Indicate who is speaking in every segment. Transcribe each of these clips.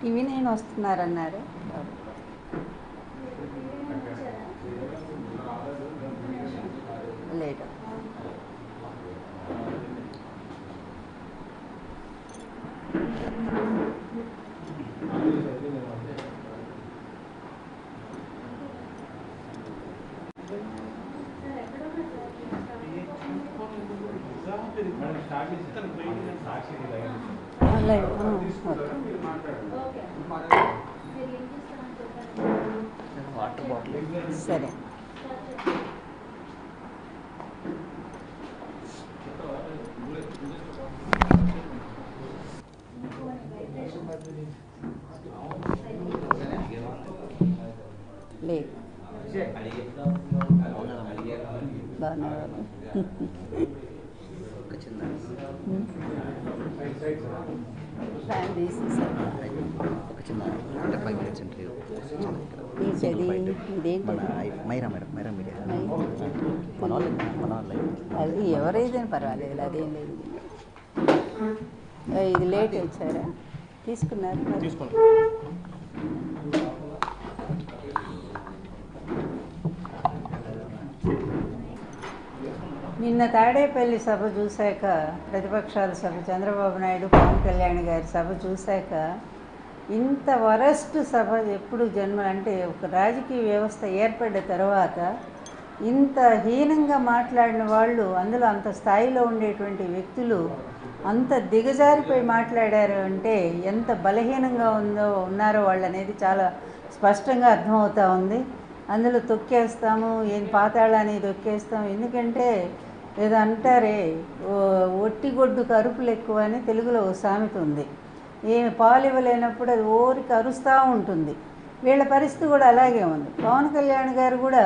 Speaker 1: TV నేను వస్తున్నారన్నారు late లేదు ఓకే
Speaker 2: వాటర్ బాటిల్
Speaker 1: సరే. లేదు. బాగున్నారు
Speaker 2: ఒక చిన్న
Speaker 1: ఫ్యాన్
Speaker 2: అంటే five minutes interview Maira madam Maira media మన వాళ్ళు మన వాళ్ళు
Speaker 1: అది ఎవరైతే పర్వాలేదు అదేం లేదు ఇది లేట్ వచ్చారా తీసుకున్నారు మరి? నిన్న తాడేపల్లి సభ చూశాక ప్రతిపక్షాల సభ చంద్రబాబు నాయుడు పవన్ కళ్యాణ్ గారి సభ చూశాక ఇంత వరస్ట్ సభ ఎప్పుడు జన్మ అంటే ఒక రాజకీయ వ్యవస్థ ఏర్పడ్డ తర్వాత ఇంత హీనంగా మాట్లాడిన వాళ్ళు అందులో అంత స్థాయిలో ఉండేటువంటి వ్యక్తులు అంత దిగజారిపోయి మాట్లాడారు అంటే ఎంత బలహీనంగా ఉందో ఉన్నారో వాళ్ళు అనేది చాలా స్పష్టంగా అర్థమవుతూ ఉంది. అందులో తొక్కేస్తాము ఏం పాతాళాన్ని తొక్కేస్తాం. ఎందుకంటే ఏదో అంటారే ఒట్టిగొడ్డు కరుపులు ఎక్కువ అని తెలుగులో ఓ సామెత ఉంది. ఏమి పాలు ఇవ్వలేనప్పుడు అది ఓరికి అరుస్తూ ఉంటుంది. వీళ్ళ పరిస్థితి కూడా అలాగే ఉంది. పవన్ కళ్యాణ్ గారు కూడా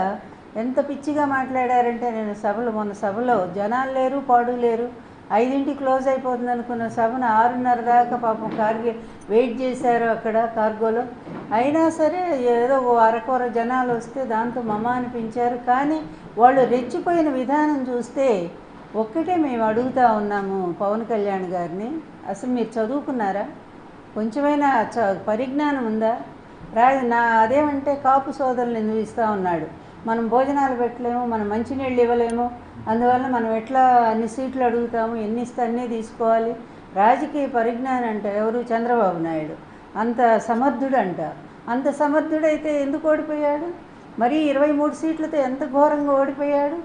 Speaker 1: ఎంత పిచ్చిగా మాట్లాడారంటే నేను సభలో మొన్న సభలో జనాలు లేరు పాడు లేరు. ఐదింటికి క్లోజ్ అయిపోతుంది అనుకున్న సభను ఆరున్నర దాకా పాపం కార్గి వెయిట్ చేశారు అక్కడ కార్గోలో. అయినా సరే ఏదో ఓ అరకొర జనాలు వస్తే దాంతో మమ అనిపించారు. కానీ వాళ్ళు రెచ్చిపోయిన విధానం చూస్తే ఒక్కటే మేము అడుగుతా ఉన్నాము పవన్ కళ్యాణ్ గారిని. అసలు మీరు చదువుకున్నారా? కొంచెమైనా చ పరిజ్ఞానం ఉందా? రా నా అదేమంటే కాపు సోదరులు ఎందుకు ఉన్నాడు. మనం భోజనాలు పెట్టలేము మనం మంచినీళ్ళు ఇవ్వలేము. అందువల్ల మనం ఎట్లా అన్ని సీట్లు అడుగుతాము ఎన్ని ఇస్తే అన్నీ తీసుకోవాలి. రాజకీయ పరిజ్ఞానం అంట ఎవరు? చంద్రబాబు నాయుడు. అంత సమర్థుడు అంట అంత సమర్థుడైతే ఎందుకు ఓడిపోయాడు? మరి ఇరవై మూడు సీట్లతో ఎంత ఘోరంగా ఓడిపోయాడు?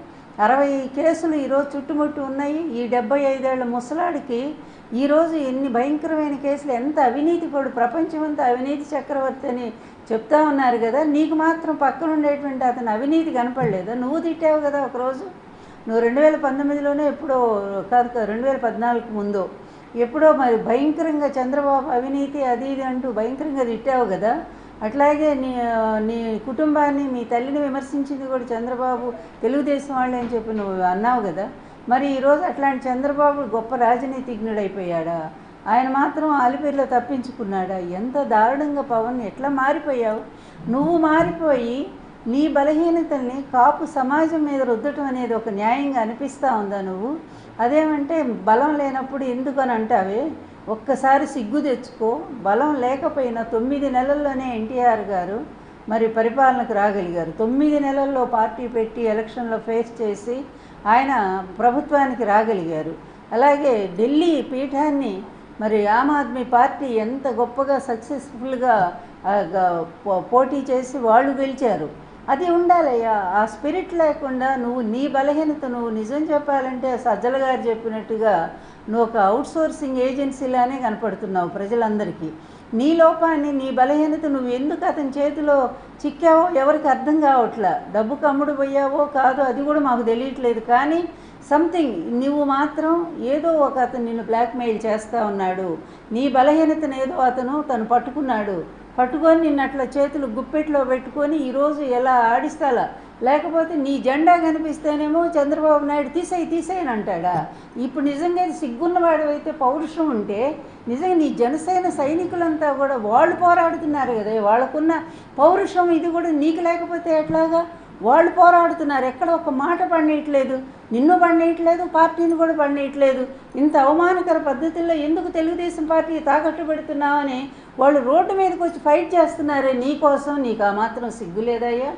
Speaker 1: అరవై కేసులు ఈరోజు చుట్టుముట్టు ఉన్నాయి. ఈ డెబ్బై ఐదేళ్ళ ముసలాడికి ఈరోజు ఎన్ని భయంకరమైన కేసులు ఎంత అవినీతి పడు ప్రపంచమంతా అవినీతి చక్రవర్తి అని చెప్తా ఉన్నారు కదా నీకు మాత్రం పక్కన ఉండేటువంటి అతను అవినీతి కనపడలేదా? నువ్వు తిట్టావు కదా ఒకరోజు. నువ్వు రెండు వేల పంతొమ్మిదిలోనే ఎప్పుడో కాదు కాదు, రెండు వేల పద్నాలుగు ముందు. ఎప్పుడో మరి భయంకరంగా చంద్రబాబు అవినీతి అది ఇది అంటూ భయంకరంగా తిట్టావు కదా. అట్లాగే నీ నీ కుటుంబాన్ని మీ తల్లిని విమర్శించింది కూడా చంద్రబాబు తెలుగుదేశం వాళ్ళే అని చెప్పి నువ్వు అన్నావు కదా. మరి ఈరోజు అట్లాంటి చంద్రబాబు గొప్ప రాజనీతిజ్ఞుడైపోయాడా? ఆయన మాత్రం ఆలిపేరులో తప్పించుకున్నాడా? ఎంత దారుణంగా పవన్ ఎట్లా మారిపోయావు? నువ్వు మారిపోయి నీ బలహీనతల్ని కాపు సమాజం మీద రుద్దటం అనేది ఒక న్యాయంగా అనిపిస్తూ ఉందా నువ్వు? అదేమంటే బలం లేనప్పుడు ఎందుకు అని అంటావే? ఒక్కసారి సిగ్గు తెచ్చుకో. బలం లేకపోయినా తొమ్మిది నెలల్లోనే ఎన్టీఆర్ గారు మరి పరిపాలనకు రాగలిగారు. తొమ్మిది నెలల్లో పార్టీ పెట్టి ఎలక్షన్లో ఫేస్ చేసి ఆయన ప్రభుత్వానికి రాగలిగారు. అలాగే ఢిల్లీ పీఠాన్ని మరి ఆమ్ ఆద్మీ పార్టీ ఎంత గొప్పగా సక్సెస్ఫుల్గా పో- పోటీ చేసి వాళ్ళు గెలిచారు. అది ఉండాలయ్యా. ఆ స్పిరిట్ లేకుండా నువ్వు నీ బలహీనత నువ్వు నిజం చెప్పాలంటే సజ్జల గారు చెప్పినట్టుగా నువ్వు ఒక అవుట్సోర్సింగ్ ఏజెన్సీలానే కనపడుతున్నావు ప్రజలందరికీ. నీ లోపాన్ని నీ బలహీనత నువ్వు ఎందుకు అతని చేతిలో చిక్కావో ఎవరికి అర్థం కావట్లా? డబ్బు కమ్ముడు పోయావో కాదో అది కూడా మాకు తెలియట్లేదు. కానీ సంథింగ్ నువ్వు మాత్రం ఏదో ఒక అతను నిన్ను బ్లాక్మెయిల్ చేస్తూ ఉన్నాడు. నీ బలహీనతను ఏదో అతను తను పట్టుకున్నాడు. పట్టుకొని నిన్నట్ల అట్లా చేతులు గుప్పెట్లో పెట్టుకొని ఈరోజు ఎలా ఆడిస్తాలా? లేకపోతే నీ జెండా కనిపిస్తేనేమో చంద్రబాబు నాయుడు తీసేయి తీసేయని అంటాడా? ఇప్పుడు నిజంగా సిగ్గున్నవాడు అయితే పౌరుషం ఉంటే నిజంగా నీ జనసేన సైనికులంతా కూడా వాళ్ళు పోరాడుతున్నారు కదా వాళ్ళకున్న పౌరుషం ఇది కూడా నీకు లేకపోతే ఎట్లాగా? వాళ్ళు పోరాడుతున్నారు ఎక్కడ ఒక మాట పండియట్లేదు నిన్ను పండియట్లేదు పార్టీని కూడా పండియట్లేదు. ఇంత అవమానకర పద్ధతుల్లో ఎందుకు తెలుగుదేశం పార్టీ తాకట్టు పెడుతున్నావని వాళ్ళు రోడ్డు మీదకి వచ్చి ఫైట్ చేస్తున్నారే నీ కోసం నీకు ఆ మాత్రం సిగ్గు లేదయ్యా?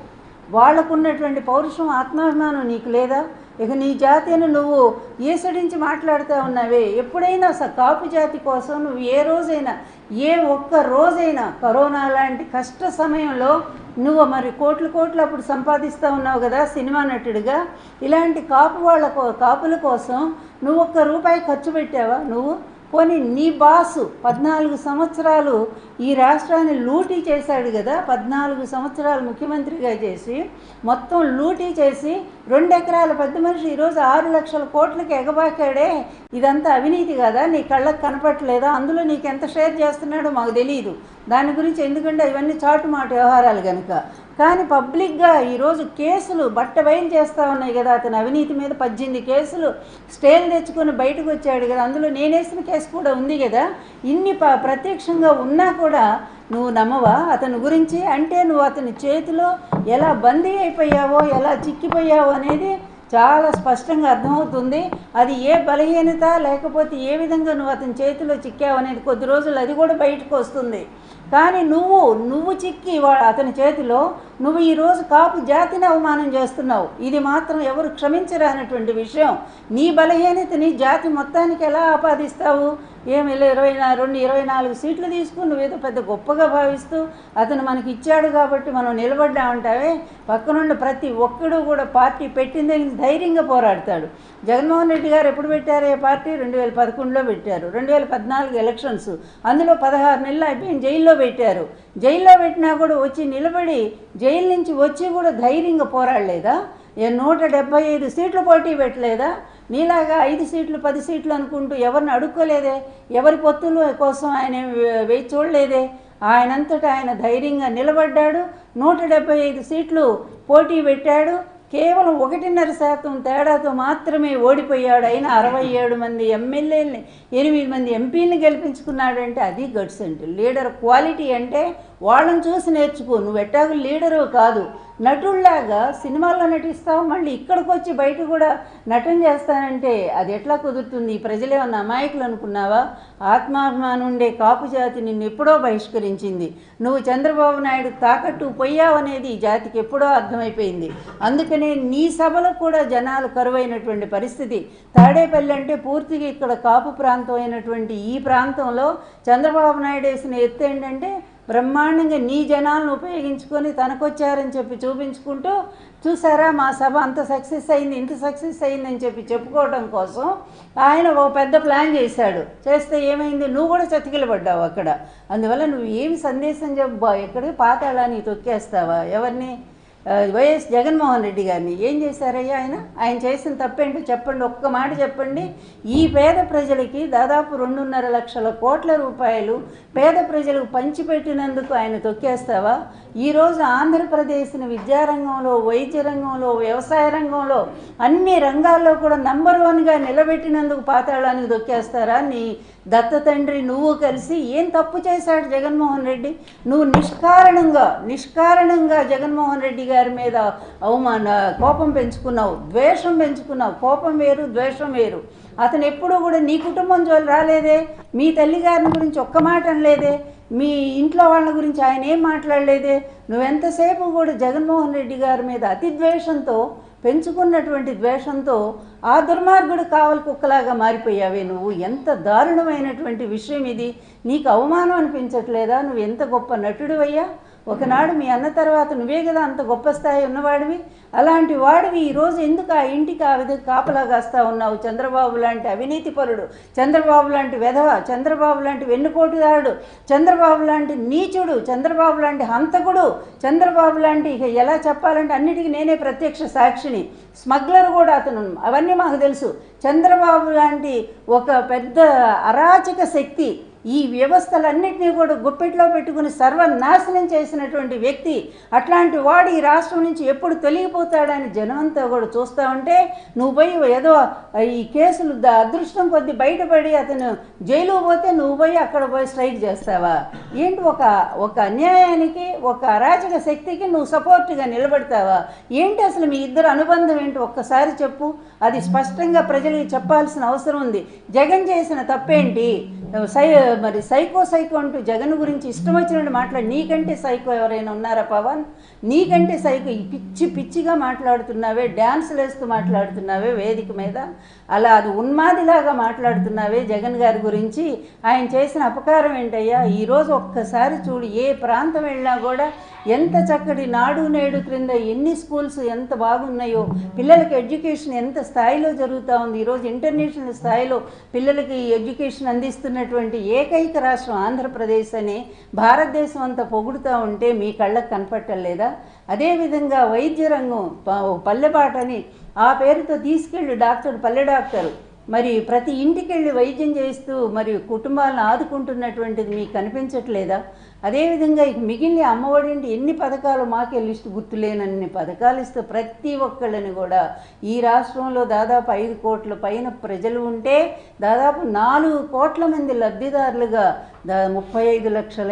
Speaker 1: వాళ్ళకున్నటువంటి పౌరుషం ఆత్మాభిమానం నీకు లేదా? ఇక నీ జాతిని నువ్వు ఈసడించి మాట్లాడుతూ ఉన్నావే. ఎప్పుడైనా స కాపు జాతి కోసం నువ్వు ఏ రోజైనా ఏ ఒక్క రోజైనా కరోనా లాంటి కష్ట సమయంలో నువ్వు మరి కోట్లు కోట్లు అప్పుడు సంపాదిస్తూ ఉన్నావు కదా సినిమా నటుడిగా. ఇలాంటి కాపు వాళ్ళ కో- కాపుల కోసం నువ్వు ఒక్క రూపాయి ఖర్చు పెట్టావా? నువ్వు పోనీ నీ బాసు పద్నాలుగు సంవత్సరాలు ఈ రాష్ట్రాన్ని లూటీ చేశాడు కదా పద్నాలుగు సంవత్సరాలు ముఖ్యమంత్రిగా చేసి మొత్తం లూటీ చేసి రెండు ఎకరాల పెద్ద మనిషి ఈరోజు ఆరు లక్షల కోట్లకి ఎగబాకాడే ఇదంతా అవినీతి కదా? నీ కళ్ళకు కనపట్లేదా అందులో నీకు ఎంత షేర్ చేస్తున్నాడో మాకు తెలియదు దాని గురించి ఎందుకంటే ఇవన్నీ చాటుమాట వ్యవహారాలు కనుక కానీ పబ్లిక్గా ఈరోజు కేసులు బట్ట బయలు చేస్తూ ఉన్నాయి కదా. అతను అవినీతి మీద పద్దెనిమిది కేసులు స్టేలు తెచ్చుకొని బయటకు వచ్చాడు కదా. అందులో నేనేసిన కేసు కూడా ఉంది కదా. ఇన్ని ప ప్రత్యక్షంగా ఉన్నా కూడా నువ్వు నమ్మవా? అతని గురించి అంటే నువ్వు అతని చేతిలో ఎలా బందీ అయిపోయావో ఎలా చిక్కిపోయావో అనేది చాలా స్పష్టంగా అర్థమవుతుంది. అది ఏ బలహీనత లేకపోతే ఏ విధంగా నువ్వు అతని చేతిలో చిక్కావు అనేది కొద్ది రోజులు అది కూడా బయటకు వస్తుంది. కానీ నువ్వు నువ్వు చిక్కి వా- అతని చేతిలో నువ్వు ఈరోజు కాపు జాతిని అవమానం చేస్తున్నావు. ఇది మాత్రం ఎవరు క్షమించరానటువంటి విషయం. నీ బలహీనతని జాతి మొత్తానికి ఎలా ఆపాదిస్తావు? ఏమి ఇలా ఇరవై రెండు ఇరవై నాలుగు సీట్లు తీసుకుని నువ్వేదో పెద్ద గొప్పగా భావిస్తూ అతను మనకి ఇచ్చాడు కాబట్టి మనం నిలబడ్డామంటావే పక్కనుండి ప్రతి ఒక్కడు కూడా పార్టీ పెట్టిందే ధైర్యంగా పోరాడతాడు. జగన్మోహన్ రెడ్డి గారు ఎప్పుడు పెట్టారు ఏ పార్టీ? రెండు వేల పదకొండులో పెట్టారు. రెండు వేల పద్నాలుగు ఎలక్షన్స్. అందులో పదహారు నెలలు అయిపోయి జైల్లో పెట్టారు. జైల్లో పెట్టినా కూడా వచ్చి నిలబడి జైలు నుంచి వచ్చి కూడా ధైర్యంగా పోరాడలేదా? నూట డెబ్బై ఐదు సీట్లు పోటీ పెట్టలేదా? నీలాగా ఐదు సీట్లు పది సీట్లు అనుకుంటూ ఎవరిని అడుక్కోలేదే? ఎవరి పొత్తుల కోసం ఆయన వేచి చూడలేదే? ఆయనంతటా ఆయన ధైర్యంగా నిలబడ్డాడు. నూట డెబ్బై ఐదు సీట్లు పోటీ పెట్టాడు. కేవలం ఒకటిన్నర శాతం తేడాతో మాత్రమే ఓడిపోయాడు. అయిన అరవై ఏడు మంది ఎమ్మెల్యేలని ఎనిమిది మంది ఎంపీని గెలిపించుకున్నాడంటే అది గట్స్ అంటే లీడర్ క్వాలిటీ అంటే వాళ్ళని చూసి నేర్చుకో నువ్వు ఎట్టాగు లీడరు కాదు. నటుల్లాగా సినిమాల్లో నటిస్తావు మళ్ళీ ఇక్కడికి వచ్చి బయట కూడా నటన చేస్తానంటే అది ఎట్లా కుదురుతుంది? ప్రజలేమన్నా అమాయకులు అనుకున్నావా? ఆత్మాభిమానం ఉండే కాపు జాతి నిన్ను ఎప్పుడో బహిష్కరించింది. నువ్వు చంద్రబాబు నాయుడు తాకట్టు పోయావనేది ఈ జాతికి ఎప్పుడో అర్థమైపోయింది. అందుకనే నీ సభలో కూడా జనాలు కరువైనటువంటి పరిస్థితి. తాడేపల్లి అంటే పూర్తిగా ఇక్కడ కాపు ప్రాంతం అయినటువంటి ఈ ప్రాంతంలో చంద్రబాబు నాయుడు వేసిన ఎత్తు ఏంటంటే బ్రహ్మాండంగా నీ జనాలను ఉపయోగించుకొని తనకొచ్చారని చెప్పి చూపించుకుంటూ చూసారా మా సభ అంత సక్సెస్ అయింది ఇంత సక్సెస్ అయిందని చెప్పి చెప్పుకోవడం కోసం ఆయన ఓ పెద్ద ప్లాన్ చేశాడు. చేస్తే ఏమైంది? నువ్వు కూడా చతికిలబడ్డావు అక్కడ. అందువల్ల నువ్వు ఏమి సందేశం చెప్పు ఎక్కడికి పాతాళానికి తొక్కేస్తావా? ఎవరిని? వైఎస్ జగన్మోహన్ రెడ్డి గారిని ఏం చేశారయ్యా ఆయన? ఆయన చేసిన తప్పేంటో చెప్పండి ఒక్క మాట చెప్పండి. ఈ పేద ప్రజలకి దాదాపు రెండున్నర లక్షల కోట్ల రూపాయలు పేద ప్రజలకు పంచిపెట్టినందుకు ఆయన తొక్కేస్తావా? ఈరోజు ఆంధ్రప్రదేశ్ని విద్యారంగంలో వైద్య రంగంలో వ్యవసాయ రంగంలో అన్ని రంగాల్లో కూడా నంబర్ వన్గా నిలబెట్టినందుకు పాతాళానికి దొక్కేస్తారా? నీ దత్త తండ్రి నువ్వు కలిసి ఏం తప్పు చేశాడు జగన్మోహన్ రెడ్డి? నువ్వు నిష్కారణంగా నిష్కారణంగా జగన్మోహన్ రెడ్డి గారి మీద అవమాన కోపం పెంచుకున్నావు ద్వేషం పెంచుకున్నావు. కోపం వేరు ద్వేషం వేరు. అతను ఎప్పుడూ కూడా నీ కుటుంబం జోలు రాలేదే? మీ తల్లిగారిని గురించి ఒక్క మాట అనలేదే మీ ఇంట్లో వాళ్ళ గురించి ఆయన ఏం మాట్లాడలేదే? నువ్వెంతసేపు కూడా జగన్మోహన్ రెడ్డి గారి మీద అతి ద్వేషంతో పెంచుకున్నటువంటి ద్వేషంతో ఆ దుర్మార్గుడు కావలి కుక్కలాగా మారిపోయావే నువ్వు. ఎంత దారుణమైనటువంటి విషయం ఇది. నీకు అవమానం అనిపించట్లేదా? నువ్వు ఎంత గొప్ప నటుడివయ్యా? ఒకనాడు మీ అన్న తర్వాత నువ్వే కదా అంత గొప్ప స్థాయి ఉన్నవాడివి? అలాంటి వాడివి ఈరోజు ఎందుకు ఆ ఇంటికి ఆ విధంగా కాపలా కాస్తా ఉన్నావు? చంద్రబాబు లాంటి అవినీతి పరుడు చంద్రబాబు లాంటి వెధవ చంద్రబాబు లాంటి వెన్నుపోటుదారుడు చంద్రబాబు లాంటి నీచుడు చంద్రబాబు లాంటి హంతకుడు చంద్రబాబు లాంటి ఇక ఎలా చెప్పాలంటే అన్నిటికీ నేనే ప్రత్యక్ష సాక్షిని. స్మగ్లర్ కూడా అతను అవన్నీ మాకు తెలుసు. చంద్రబాబు లాంటి ఒక పెద్ద అరాచక శక్తి ఈ వ్యవస్థలన్నింటినీ కూడా గుప్పెట్లో పెట్టుకుని సర్వనాశనం చేసినటువంటి వ్యక్తి అట్లాంటి వాడు ఈ రాష్ట్రం నుంచి ఎప్పుడు తొలగిపోతాడని జనమంతా కూడా చూస్తూ ఉంటే నువ్వు పోయి ఏదో ఈ కేసులు అదృష్టం కొద్ది బయటపడి అతను జైలు పోతే నువ్వు పోయి అక్కడ పోయి స్ట్రైక్ చేస్తావా? ఏంటి ఒక ఒక అన్యాయానికి ఒక అరాచక శక్తికి నువ్వు సపోర్ట్గా నిలబడతావా? ఏంటి అసలు మీ ఇద్దరు అనుబంధం ఏంటి? ఒక్కసారి చెప్పు. అది స్పష్టంగా ప్రజలకు చెప్పాల్సిన అవసరం ఉంది. జగన్ చేసిన తప్పేంటి? సై మరి సైకో సైకో అంటూ జగన్ గురించి ఇష్టం వచ్చినట్టు మాట్లాడి నీకంటే సైకో ఎవరైనా ఉన్నారా పవన్? నీకంటే సైకో ఈ పిచ్చి పిచ్చిగా మాట్లాడుతున్నావే డ్యాన్సులు వేస్తూ మాట్లాడుతున్నావే వేదిక మీద. అలా అది ఉన్మాదిలాగా మాట్లాడుతున్నావే జగన్ గారి గురించి. ఆయన చేసిన అపకారం ఏంటయ్యా? ఈరోజు ఒక్కసారి చూడు ఏ ప్రాంతం వెళ్ళినా కూడా ఎంత చక్కటి నాడు నేడు క్రింద ఎన్ని స్కూల్స్ ఎంత బాగున్నాయో పిల్లలకి ఎడ్యుకేషన్ ఎంత స్థాయిలో జరుగుతూ ఉంది ఈరోజు ఇంటర్నేషనల్ స్థాయిలో పిల్లలకి ఎడ్యుకేషన్ అందిస్తున్నటువంటి ఏకైక రాష్ట్రం ఆంధ్రప్రదేశ్ అని భారతదేశం అంతా పొగుడుతూ ఉంటే మీ కళ్ళకు కనపట్టలేదా అదేవిధంగా వైద్య రంగం ప- పల్లెపాటని ఆ పేరుతో తీసుకెళ్ళి డాక్టర్ పల్లె డాక్టర్. మరి ప్రతి ఇంటికి వెళ్ళి వైద్యం చేస్తూ మరి కుటుంబాలను ఆదుకుంటున్నటువంటిది మీకు కనిపించట్లేదా? అదేవిధంగా ఇక మిగిలిన అమ్మఒడింటి ఎన్ని పథకాలు మాకే లిస్టు గుర్తులేనన్ని పథకాలు ఇస్తూ ప్రతి ఒక్కళ్ళని కూడా ఈ రాష్ట్రంలో దాదాపు ఐదు కోట్ల పైన ప్రజలు ఉంటే దాదాపు నాలుగు కోట్ల మంది లబ్ధిదారులుగా దా ముప్పై ఐదు లక్షల